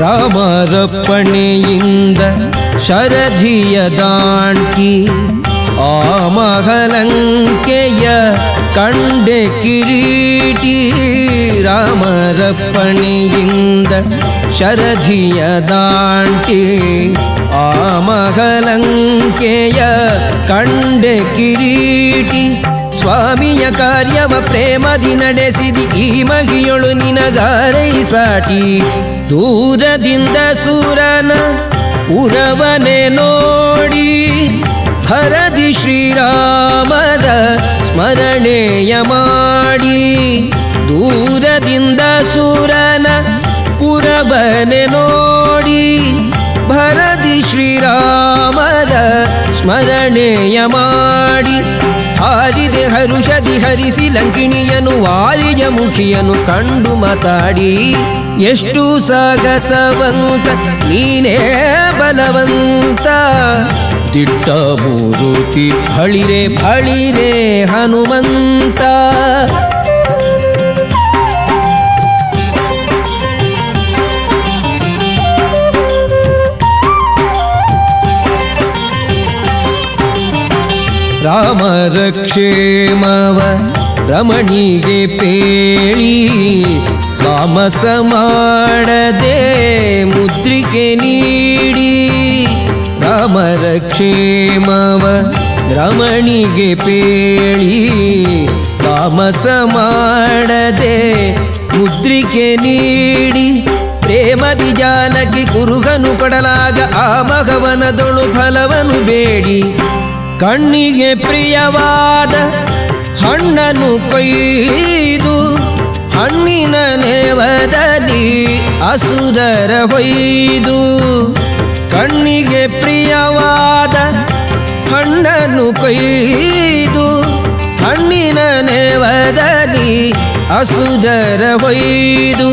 ராமரப்பணே இந்த ஷரதியதாண்டி ஆமகலங்கேய கண்டே கிரீட்டி ராமரப்பணே இந்த ஷரதியதாண்டி ஆமகலங்கேய கண்டே கிரீட்டி ಸ್ವಾಮಿಯ ಕಾರ್ಯವ ಪ್ರೇಮದಿ ನಡೆಸಿದಿ, ಈ ಮಹಿಯೊಳು ನಿನಗಾರೈ ಸಾಟಿ. ದೂರದಿಂದ ಸೂರನ ಉರವನೆ ನೋಡಿ, ಭರದಿ ಶ್ರೀರಾಮದ ಸ್ಮರಣೆಯ ಮಾಡಿ. ದೂರದಿಂದ ಸೂರನ ಪುರವನೆ ನೋಡಿ, ಭರದಿ ಶ್ರೀರಾಮದ ಸ್ಮರಣೆಯ ಮಾಡಿ. ಹಾರಿದೆ ಹರುಷದಿ ಹರಿಸಿ ಲಂಕಿಣಿಯನು ವಾರಿಜ ಮುಖಿಯನು ಕಂಡು ಮಾತಾಡಿ, ಎಷ್ಟು ಸಾಗಸವಂತ, ನೀನೇ ಬಲವಂತ. ದಿಟ್ಟ ಮೂರುತಿ ಹಳಿರೆ ಬಳಿರೆ ಹನುಮಂತ. ರಾಮರ ಕ್ಷೇಮವ ರಮಣಿಗೆ ಪೇಳಿ ತಾಮಸ ಮಾಡದೆ ಮುದ್ರಿಕೆ ನೀಡಿ. ರಾಮರ ಕ್ಷೇಮವ ರಮಣಿಗೆ ಪೇಳಿ ತಾಮಸ ಮಾಡದೆ ಮುದ್ರಿಕೆ ನೀಡಿ. ಪ್ರೇಮದಿ ಜಾನಕಿ ಕುರುಗನು ಕೊಡಲಾಗ ಆ ಮಗವನದೊಳು ಫಲವನು ಬೇಡಿ. ಕಣ್ಣಿಗೆ ಪ್ರಿಯವಾದ ಹಣ್ಣನ್ನು ಕೊಯ್ದು ಹಣ್ಣಿನ ನೇವದಲ್ಲಿ ಅಸುದರ ಹೊಯ್ದು ಕಣ್ಣಿಗೆ ಪ್ರಿಯವಾದ ಹಣ್ಣನ್ನು ಕೊಯ್ದು ಹಣ್ಣಿನ ನೇವದಲ್ಲಿ ಅಸುದರ ಹೊಯ್ದು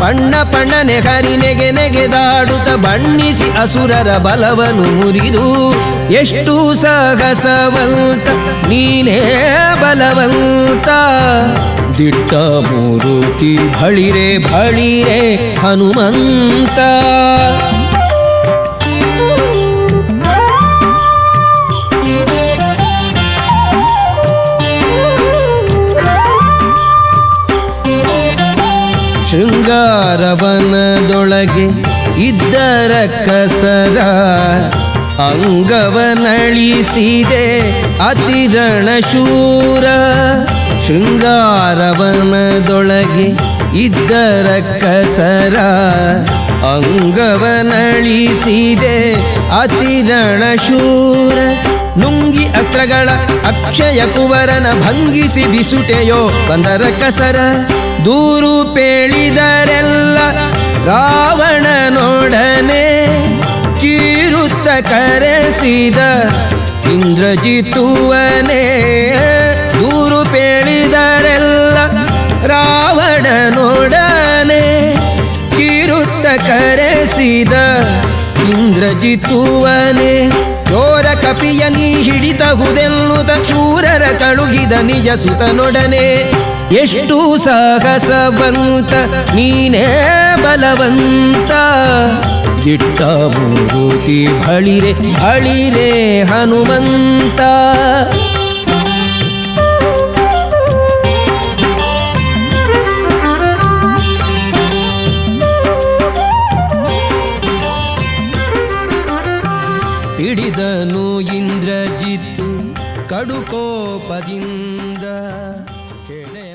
ಬಣ್ಣ ಪಣ್ಣನೆ ಹರಿ ನೆಗೆ ನೆಗೆದಾಡುತ್ತ ಬಣ್ಣಿಸಿ ಅಸುರರ ಬಲವನು ಮುರಿದು, ಎಷ್ಟು ಸಾಹಸವಂತ, ನೀನೇ ಬಲವಂತ. ದಿಟ್ಟ ಮೂರುತಿ ಬಳಿರೆ ಬಳಿರೆ ಹನುಮಂತ. ಶೃಂಗಾರವನದೊಳಗೆ ಇದ್ದರ ಕಸರ ಅಂಗವನಳಿಸಿದೆ ಅತಿರಣ ಶೂರ ಶೃಂಗಾರವನದೊಳಗೆ ಇದ್ದರ ಕಸರ ಅಂಗವನಳಿಸಿದೆ ಅತಿರಣ ಶೂರ ನುಂಗಿ ಅಸ್ತ್ರಗಳ ಅಕ್ಷಯ ಕುವರನ ಭಂಗಿಸಿ ಬಿಸುಟೆಯೋ ಬಂದರ ಕಸರ ದೂರು ಪೇಳಿದರೆಲ್ಲ ಕರೆಸಿದ ಇಂದ್ರಜಿತುವನೇ ದೂರು ಪೇಳಿದರೆಲ್ಲ ರಾವಣನೊಡನೆ ಕಿರುತ್ತ ಕರೆಸಿದ ಇಂದ್ರಜಿತುವನೇ ಚೋರ ಕಪಿಯ ನೀ ಹಿಡಿತಹುದೆನ್ನುತ ಚೂರರ ಕಳುಗಿದ ನಿಜ ಸುತನೊಡನೆ ಎಷ್ಟು ಸಾಹಸವಂತ, ನೀನೇ ಬಲವಂತ. ದಿಟ್ಟ ಮೂರುತಿ ಬಳಿರೆ ಬಳಿರೆ ಹನುಮಂತ. ಹಿಡಿದನು ಇಂದ್ರಜಿತ್ತು ಕಡುಕೋಪದಿಂದ. ಕೆಳೆ